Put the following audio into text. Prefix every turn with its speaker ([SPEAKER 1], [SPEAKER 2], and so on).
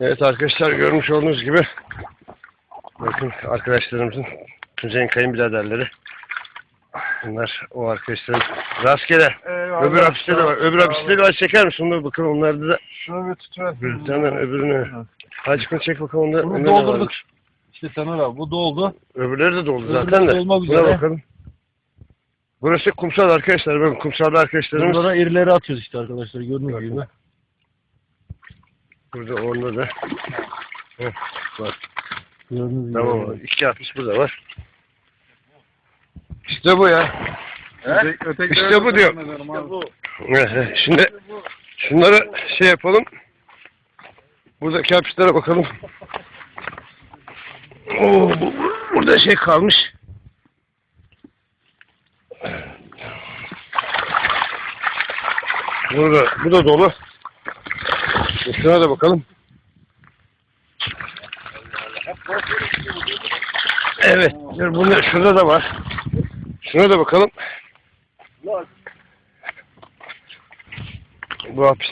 [SPEAKER 1] Evet arkadaşlar görmüş olduğunuz gibi bakın arkadaşlarımızın Kuzey'in kayınbiraderleri. Bunlar o arkadaşların rastgele. Öbür hapiste de var. Öbür hapiste de var. Çeker misin? Onları bakalım. Onlarda da
[SPEAKER 2] Şunu bir tutuver.
[SPEAKER 1] bir tane öbürünü. Hacıkını çek bakalım. Onda,
[SPEAKER 2] Bunu
[SPEAKER 1] onda ne
[SPEAKER 2] doldurduk.
[SPEAKER 1] varmış?
[SPEAKER 2] İşte Taner abi bu doldu.
[SPEAKER 1] Öbürleri de doldu
[SPEAKER 2] Öbürleri
[SPEAKER 1] zaten de.
[SPEAKER 2] dolmak
[SPEAKER 1] Buna
[SPEAKER 2] üzere.
[SPEAKER 1] bakalım. Burası kumsal arkadaşlar. Bakın kumsalda arkadaşlarımız.
[SPEAKER 2] Burada irileri atıyoruz işte arkadaşlar gördüğünüz gibi.
[SPEAKER 1] Burada onda da. Heh, bak.
[SPEAKER 2] Gördüğünüz gibi.
[SPEAKER 1] Tamam. İki hapis burada var. İşte bu ya. İşte bu diyor. Evet, Şimdi şunları şey yapalım. Buradaki hapislere bakalım. Oo, bu- burada şey kalmış. Burada, bu da dolu. Şuna da bakalım. Evet, dur bunu şurada da var. Şuna da bakalım. Bu hapis